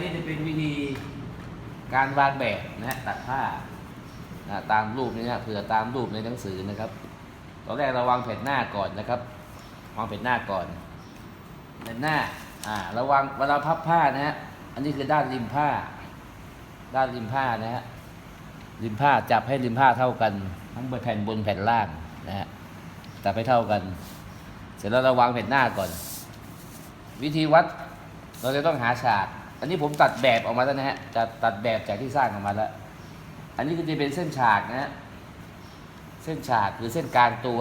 นี่จะเป็นวิธีการวางแบบนะฮะตัดผ้านะตามรูปนี้นะเผื่อตามรูปในหนังสือนะครับ ตอนแรกเราวางแผ่นหน้าก่อนนะครับ วางแผ่นหน้าก่อนแผ่นหน้าอ่าราวางเวลาพับผ้านะฮะอันนี้คือด้านริมผ้า ด้านริมผ้านะฮะริมผ้าจับให้ริมผ้าเท่ากัน ทั้งแผ่นบนแผ่นล่างนะฮะจับให้เท่ากัน เสร็จแล้วเราวางแผ่นหน้าก่อน วิธีวัดเราจะต้องหาฉาก อันนี้ผมตัดแบบออกมาแล้วนะฮะจะตัดแบบจากที่สร้างออกมาแล้ว อันนี้ก็จะเป็นเส้นฉากนะฮะเส้นฉากหรือเส้นกลางตัว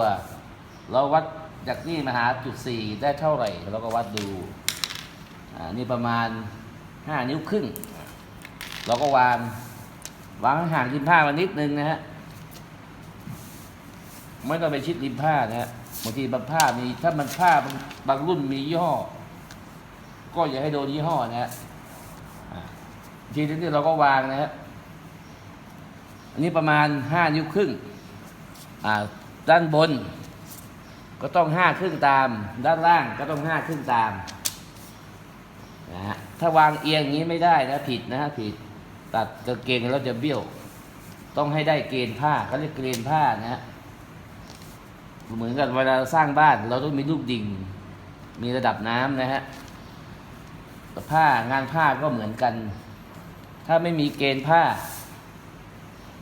เราวัดจากนี่มาหาจุดสี่ได้เท่าไหร่เราก็วัดดูอ่านี่ประมาณห้านิ้วครึ่งเราก็วางวางห่างริมผ้ามานิดนึงนะฮะไม่ต้องไปชิดริมผ้านะฮะบางทีบางผ้ามีถ้ามันผ้าบางรุ่นมียี่ห้อ ก็อย่าให้โดนยี่ห้อนะฮะ ทีนี้เราก็วางนะฮะอันนี้ประมาณห้านิ้วครึ่งอ่าด้านบน ก็ต้องห้าครึ่งตาม ด้านล่างก็ต้องห้าครึ่งตามนะฮะถ้าวางเอียงอย่างนี้ไม่ได้นะผิดนะฮะผิดตัดกางเกงแล้วจะเบี้ยว ต้องให้ได้เกณฑ์ผ้าเขาเรียกเกณฑ์ผ้านะฮะเหมือนกับเวลาสร้างบ้าน เราต้องมีลูกดิ่ง มีระดับน้ำนะฮะผ้างานผ้าก็เหมือนกัน ถ้าไม่มีเกณฑ์ผ้า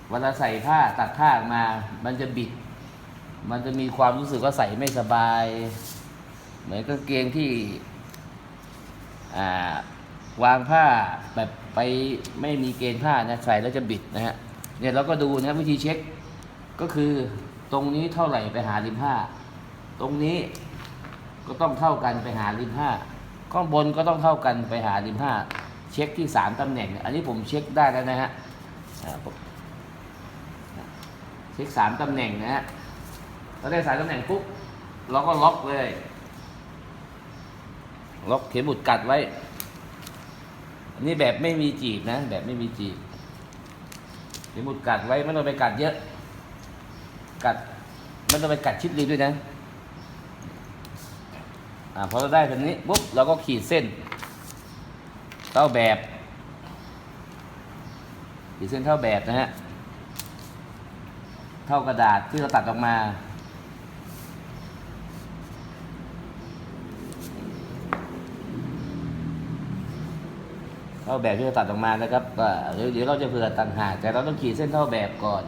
เวลาใส่ผ้าตัดผ้าออกมา มันจะบิด มันจะมีความรู้สึกว่าใส่ไม่สบาย เหมือนกางเกงที่วางผ้าแบบไปไม่มีเกณฑ์ผ้านะใส่แล้วจะบิดนะฮะเนี่ยเราก็ดูนะวิธีเช็คก็คือตรงนี้เท่าไหร่ไปหาริมผ้า ตรงนี้ก็ต้องเท่ากันไปหาริมผ้าข้างบนก็ต้องเท่ากันไปหาริมผ้า เช็คที่สามตำแหน่ง อันนี้ผมเช็คได้แล้วนะฮะเช็คสามตำแหน่งนะฮะเราได้สามตำแหน่งปุ๊บเราก็ล็อกเลย ล็อกเข็มหมุดกัดไว้ อันนี้แบบไม่มีจีบนะ แบบไม่มีจีบเข็มหมุดกัดไว้ไม่ต้องไปกัดเยอะ กัดไม่ต้องไปกัดชิดริมด้วยนะอ่าพอเราได้แบบนี้ปุ๊บเราก็ขีดเส้น เท่าแบบขีดเส้นเท่าแบบนะฮะเท่ากระดาษที่เราตัดออกมาเท่าแบบที่เราตัดออกมานะครับเดี๋ยวเดี๋ยวเราจะเผื่อต่างหากแต่เราต้องขีดเส้นเท่าแบบก่อน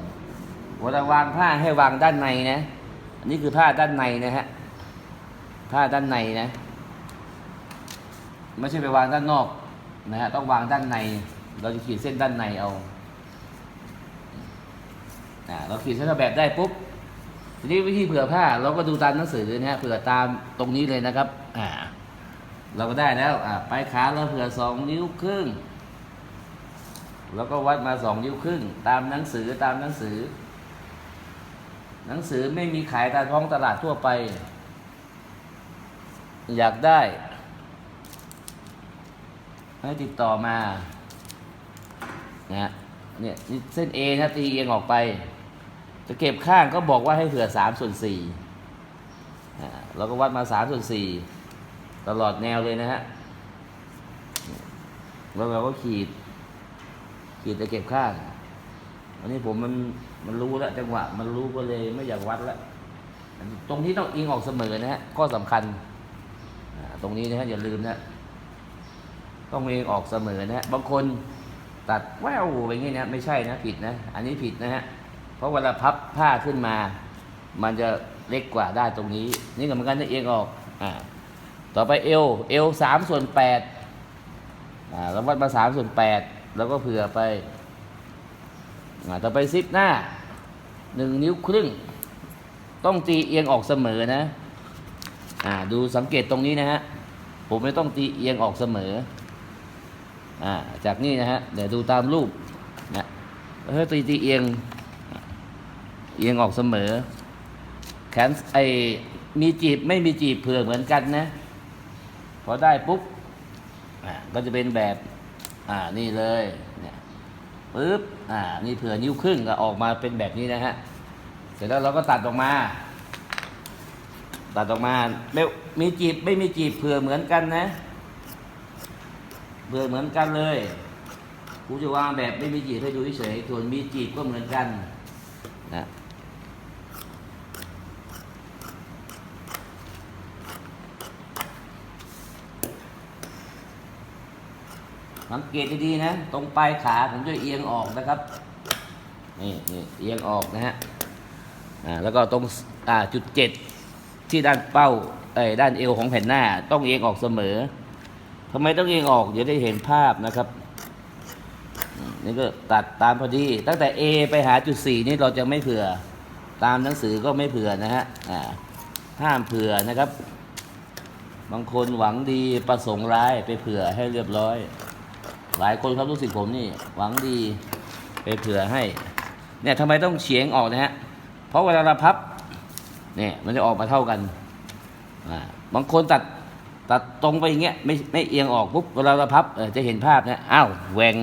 เวลาวางผ้าให้วางด้านในนะ อันนี้คือผ้าด้านในนะฮะผ้าด้านในนะ ไม่ใช่ไปวางด้านนอก นะฮะต้องวางด้านใน เราจะขีดเส้นด้านในเอาอ่าเราขีดเส้นแบบได้ปุ๊บทีนี้วิธีเผื่อผ้า เราก็ดูตามหนังสือนะฮะเผื่อตามตรงนี้เลยนะครับอ่าเราก็ได้แล้วอ่าปลายขาเราเผื่อสองนิ้วครึ่งแล้วก็วัดมาสองนิ้วครึ่ง ตามหนังสือตามหนังสือ หนังสือไม่มีขายตามท้องตลาดทั่วไป อยากได้ ให้ติดต่อมานะฮะเนี่ยนี่เส้น A นะตีเอียงออกไป จะเก็บข้างก็บอกว่าให้เผื่อสามส่วนสี่อ่าเราก็วัดมาสามส่วนสี่ตลอดแนวเลยนะฮะแล้วเราก็ขีด ขีดจะเก็บข้างอันนี้ผมมันมันรู้แล้วจังหวะ มันรู้ก็เลยไม่อยากวัดแล้วตรงที่ต้องอิงออกเสมอนะฮะข้อสำคัญตรงนี้นะฮะอย่าลืมนะ ต้องเองออกเสมอนะฮะบางคนตัดแววอย่างงี้นะไม่ใช่นะผิดนะ อันนี้ผิดนะฮะเพราะเวลาพับผ้าขึ้นมา มันจะเล็กกว่าได้ตรงนี้ นี่ก็เหมือนกันนะเอียงออกอ่าต่อไปเอวเอวสามส่วนแปดอ่าเราวัดมาสามส่วนแปดแล้วก็เผื่อไปอ่าต่อไปซิปหน้าหนึ่งนิ้วครึ่ง ต้องตีเอียงออกเสมอนะอ่าดูสังเกตตรงนี้นะฮะผมไม่ต้องตีเอียงออกเสมอ อ่าจากนี่นะฮะเดี๋ยวดูตามรูปนะเฮ้ยตีตีเอียงเอียงออกเสมอ แขนไอมีจีบไม่มีจีบเผื่อเหมือนกันนะ พอได้ปุ๊บอ่าก็จะเป็นแบบอ่านี่เลยเนี่ยปึ๊บอ่านี่เผื่อนิ้วครึ่งก็ออกมาเป็นแบบนี้นะฮะเสร็จแล้วเราก็ตัดออกมา ตัดออกมาไม่มีจีบไม่มีจีบเผื่อเหมือนกันนะ เบื่อเหมือนกันเลยกูจะวางแบบไม่มีจีบให้ดูเฉยส่วนมีจีบก็เหมือนกันนะสังเกตดีๆนะ ตรงปลายขาผมจะเอียงออกนะครับนี่นี่เอียงออกนะฮะอ่าแล้วก็ตรงอ่าจุดเจ็ดที่ด้านเป้าเอ้ยด้านเอวของแผ่นหน้า ต้องเอียงออกเสมอ ทำไมต้องเอียงออกเดี๋ยวได้เห็นภาพนะครับนี่ก็ตัดตามพอดี ตั้งแต่ A ไปหาจุดสี่นี่เราจะไม่เผื่อ ตามหนังสือก็ไม่เผื่อนะฮะห้ามเผื่อนะครับ บางคนหวังดีประสงค์ร้ายไปเผื่อให้เรียบร้อย หลายคนครับรู้สึกผมนี่ หวังดีไปเผื่อให้ เนี่ยทำไมต้องเฉียงออกนะฮะ เพราะเวลาเราพับ เนี่ยมันจะออกมาเท่ากัน บางคนตัด ตัดตรงไปอย่างเงี้ยไม่ไม่เอียงออกปุ๊บเวลาเราพับเออจะเห็นภาพนะอ้าวแหวง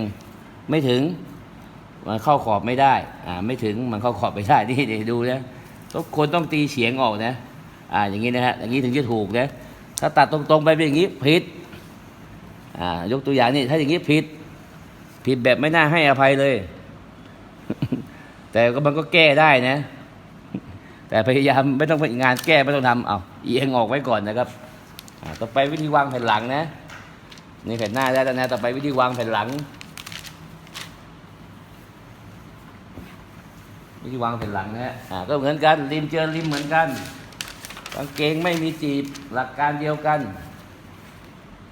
ไม่ถึง มันเข้าขอบไม่ได้อ่าไม่ถึงมันเข้าขอบไม่ได้นี่เดี๋ยวดูนะทุกคนต้องตีเฉียงออกนะอ่าอย่างนี้นะฮะอย่างนี้ถึงจะถูกนะถ้าตัดตรงๆไปเป็นอย่างนี้ผิดอ่ายกตัวอย่างนี่ถ้าอย่างนี้ผิดผิดแบบไม่น่าให้อภัยเลย แต่ก็มันก็แก้ได้นะ แต่พยายามไม่ต้องไปงานแก้ไม่ต้องทำเอาเอียงออกไว้ก่อนนะครับ ต่อไปวิธีวางแผ่นหลังนะ นี่แผ่นหน้าได้แล้วนะ ต่อไปวิธีวางแผ่นหลัง วิธีวางแผ่นหลังนะฮะอ่าก็เหมือนกันริมเจอริมเหมือนกันกางเกงไม่มีจีบหลักการเดียวกัน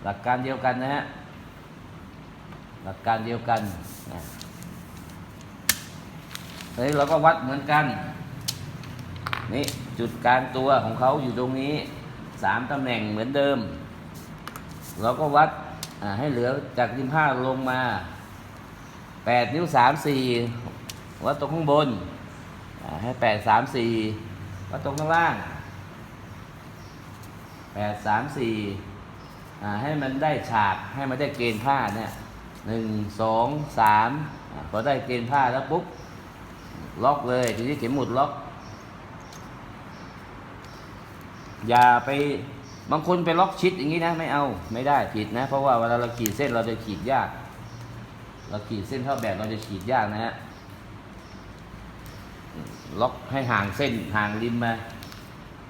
หลักการเดียวกันนะฮะหลักการเดียวกันนะเฮ้ยเราก็วัดเหมือนกัน นี่จุดกลางตัวของเขาอยู่ตรงนี้ สามตำแหน่งเหมือนเดิม เราก็วัดให้เหลือจากริมผ้าลงมาแปดนิ้วสามสี่วัดตรงข้างบน ให้แปดสามสี่วัดตรงข้างล่างแปดสามสี่ให้มันได้ฉากให้มันได้เกณฑ์ผ้าเนี่ยหนึ่งสองสามพอได้เกณฑ์ผ้าแล้วปุ๊บล็อกเลยทีนี้เข็มหมุดล็อก อย่าไปบางคนไปล็อกชิดอย่างนี้นะไม่เอาไม่ได้ผิดนะ เพราะว่าเวลาเราขีดเส้นเราจะขีดยาก เราขีดเส้นเท่าแบบเราจะขีดยากนะฮะล็อกให้ห่างเส้นห่างริมมา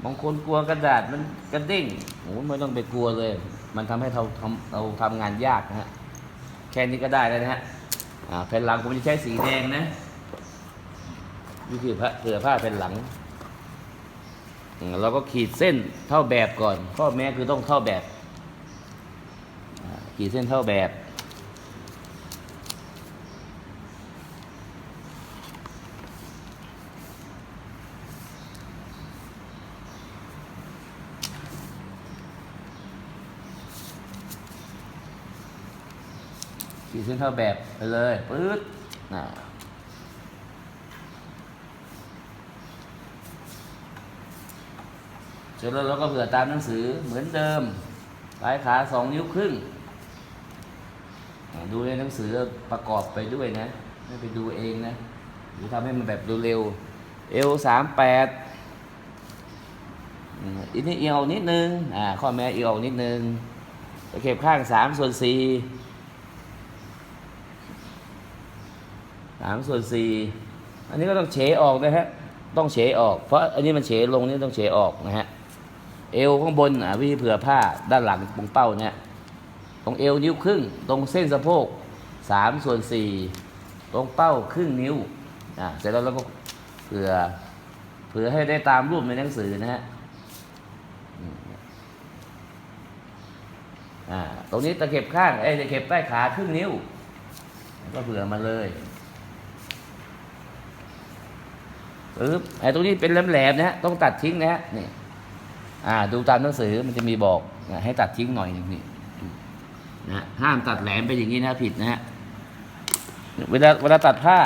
บางคนกลัวกระดาษมันกระเด้งโอ้ไม่ต้องไปกลัวเลย มันทำให้เราทำเราทำงานยากนะฮะแค่นี้ก็ได้แล้วนะฮะแผ่นหลังผมจะใช้สีแดงนะนี่คือผ้าเสือผ้าแผ่นหลัง เราก็ขีดเส้นเท่าแบบก่อนข้อแม้คือต้องเท่าแบบ ขีดเส้นเท่าแบบ ขีดเส้นเท่าแบบไปเลยปื๊ดน่ะ เสร็จแล้วเราก็เผื่อตามหนังสือเหมือนเดิมปลายขาสองนิ้วครึ่ง ดูในหนังสือประกอบไปด้วยนะ ไม่ไปดูเองนะหรือทำให้มันแบบเร็วเอวสามแปดอีกนิดเอียงนิดนึง อ่า ข้อแม้เอียงออกนิดนึงตะเข็บข้างสามส่วนสี่สามส่วนสี่อันนี้ก็ต้องเฉออกนะฮะ ต้องเฉออก เพราะอันนี้มันเฉลงนี่ต้องเฉออกนะฮะ เอวข้างบนอะวิธีเผื่อผ้าด้านหลังตรงเป้าเนี่ยตรงเอวนิ้วครึ่ง ตรงเส้นสะโพกสามส่วนสี่ตรงเป้าครึ่งนิ้วอะเสร็จแล้วเราก็เผื่อเผื่อให้ได้ตามรูปในหนังสือนะฮะอ่าตรงนี้ตะเข็บข้างไอ้ตะเข็บใต้ขาครึ่งนิ้ว ก็เผื่อมาเลยปึ๊บไอ้ตรงนี้เป็นแหลมๆนะฮะต้องตัดทิ้งนะฮะนี่ อ่าดูตามหนังสือมันจะมีบอกนะให้ตัดทิ้งหน่อยหนึงนี่นะห้ามตัดแหลมไปอย่างนี้นะผิดนะฮะเวลาเวลาตัดผ้า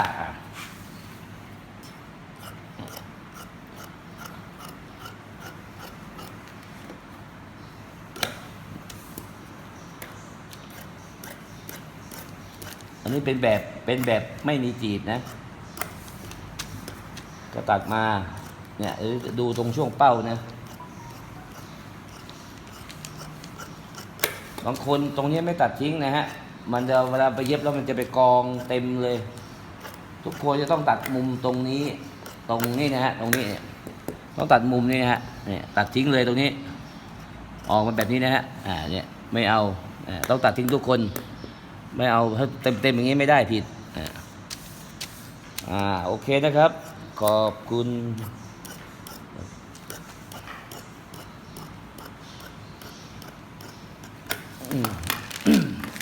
อันนี้เป็นแบบเป็นแบบไม่มีจีบนะ ก็ตัดมา เนี่ยดูตรงช่วงเป้านะ บางคนตรงนี้ไม่ตัดทิ้งนะฮะ มันจะเวลาไปเย็บแล้วมันจะไปกองเต็มเลย ทุกคนจะต้องตัดมุมตรงนี้ ตรงนี้นะฮะ ตรงนี้ต้องตัดมุมนี้นะฮะเนี่ยตัดทิ้งเลยตรงนี้ ออกมาแบบนี้นะฮะ อ่า เนี่ยไม่เอา ต้องตัดทิ้งทุกคน ไม่เอาเต็มเต็มๆอย่างนี้ไม่ได้ผิด อ่า โอเคนะครับ ขอบคุณ